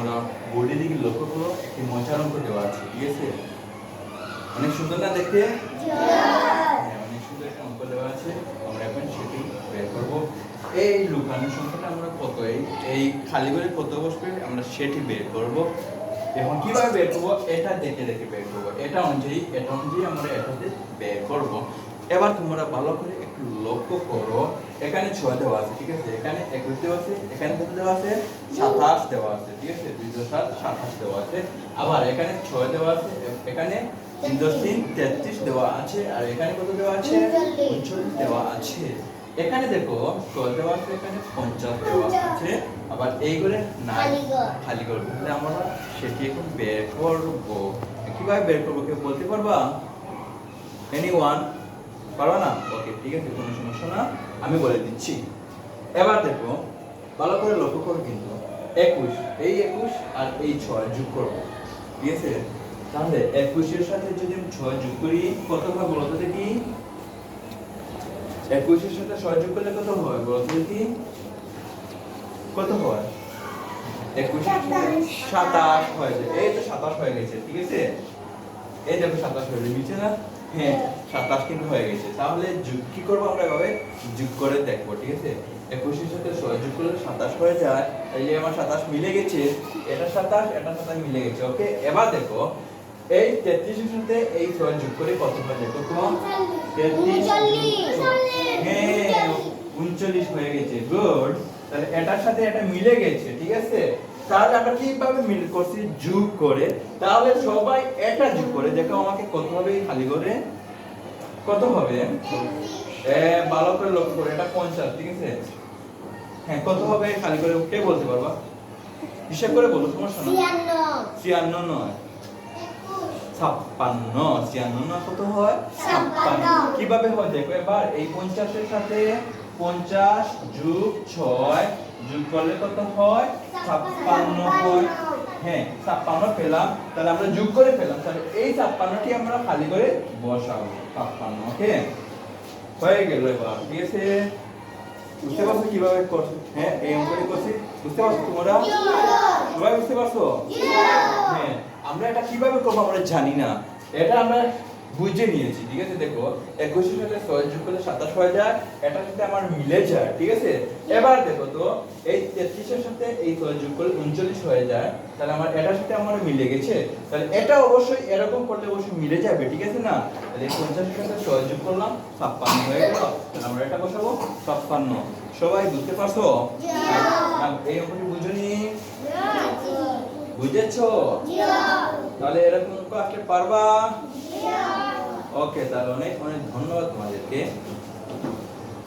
তোমরা বোর্ডের দিকে লক্ষ্য করো একটি মশার অঙ্ক দেওয়া আছে ঠিক আছে? অনেক সুন্দর না দেখতে? হ্যাঁ, অনেক সুন্দর একটা অঙ্ক দেওয়া আছে। আমরা এখন সেটি বের করব। এই লুকানো সংখ্যাটা আমরা কত? এই এই খালি করে কত বসবে? আমরা সেটি বের করব। এখন কীভাবে বের করব? এটা দেখে দেখে বের করব। এটা অনুযায়ী এটা অনুযায়ী আমরা এটাতে বের করব। এবার তোমরা ভালো করে একটু লক্ষ্য করো। এখানে ছয় দেওয়া আছে ঠিক আছে? এখানে একুশ দেওয়া আছে এখানে কত দেওয়া আছে? সাতাশ দেওয়া আছে ঠিক আছে? দুই দশ সাত সাতাশ দেওয়া আছে। আবার এখানে ছয় দেওয়া আছে এখানে তিন দশ তিন তেত্রিশ দেওয়া আছে আর এখানে কত দেওয়া আছে? উনচল্লিশ। দেওয়া আছে। এখানে দেখো ছয় দেওয়া আছে এখানে পঞ্চাশ দেওয়া আছে। আবার এইগুলো ঘর। খালি করব তাহলে আমরা সেটি এখন বের করব। কীভাবে বের করব কেউ বলতে পারবা? এনি ওয়ান পারবা না? ওকে ঠিক আছে কোনো সমস্যা না। আমি বলে দিচ্ছি। এবার দেখো ভালো করে লক্ষ্য করো কিন্তু। একুশ এই একুশ আর এই ছয় যোগ করব। ঠিক আছে? তাহলে একুশের সাথে যদি আমি ছয় যোগ করি কত হয় বলো তো দেখি? একুশের সাথে ছয় যোগ করলে কত হয় বলো তো দেখি? কত হয়? একুশ সাতাশ। সাতাশ হয়ে যায়। এই তো সাতাশ হয়ে গেছে ঠিক আছে? এই দেখো সাতাশ হয়ে গেছে নিচে না? হ্যাঁ সাতাশ কিন্তু হয়ে গেছে। তাহলে যোগ কি করব আমরা এভাবে? যোগ করে দেখব, ঠিক আছে? একুশের সাথে যোগ করলে সাতাশ হয়ে যায়। যে আমার সাতাশ মিলে গেছে। এটা সাতাশ এটা সাতাশ মিলে গেছে, ওকে? এবার দেখো, এই তেত্রিশের সাথে এই ছয় যোগ করে কত হয় দেখো তো তেত্রিশ। হ্যাঁ উনচল্লিশ হয়ে গেছে, গুড। তাহলে এটার সাথে এটা মিলে গেছে, ঠিক আছে? তাহলে আমরা কীভাবে মিল করছি যোগ করে? তাহলে সবাই এটা যোগ করে দেখো আমাকে কত হবে খালি করে? কত হবে? এ ভালো করে লক্ষ্য করে এটা পঞ্চাশ ঠিক আছে? হ্যাঁ কত হবে খালি করে? কে বলতে পারবা? হিসাব করে বলো সমস্যা না ছিয়ান্ন। নয়। ছাপ্পান্ন ছিয়ান্ন না কত হয়? ছাপ্পান্ন। কীভাবে হয়? দেখো এবার এই পঞ্চাশের সাথে পঞ্চাশ যোগ ছয় যোগ করলে কত হয়? ছাপ্পান্ন হয়। হ্যাঁ ছাপ্পান্ন পেলাম। তাহলে আমরা যোগ করে পেলাম। তাহলে এই ছাপ্পান্নটি আমরা খালি করে বসাবো। ছাপ্পান্ন ওকে? হয়ে গেল এবার। ঠিক আছে? বুঝতে পারছ কীভাবে করছ? হ্যাঁ এই অঙ্কটি করছি। বুঝতে পারছ তোমরা? সবাই বুঝতে পারছ? হ্যাঁ আমরা এটা কীভাবে করব আমরা জানি না। এটা আমরা বুঝে নিয়েছি ঠিক আছে? দেখো একুশের সাথে ছয় যোগ করলে সাতাশ হয়ে যায় এটার সাথে আমার মিলে যায় ঠিক আছে? এবার দেখো তো এই তেত্রিশের সাথে এই ছয় যোগ করলে উনচল্লিশ হয়ে যায় তাহলে আমার এটার সাথে আমার মিলে গেছে? তাহলে এটা অবশ্যই এরকম করলে অবশ্যই মিলে যাবে ঠিক আছে না? তাহলে এই পঞ্চাশের সাথে ছয় যোগ করলাম ছাপ্পান্ন হয়ে গেল তাহলে আমরা এটা বসাবো ছাপ্পান্ন। সবাই বুঝতে পারছ? এই অঙ্কটি বুঝুনি? বুঝেছ? তাহলে এরকম অঙ্ক পারবা? ওকে তাহলে অনেক অনেক ধন্যবাদ তোমাদেরকে।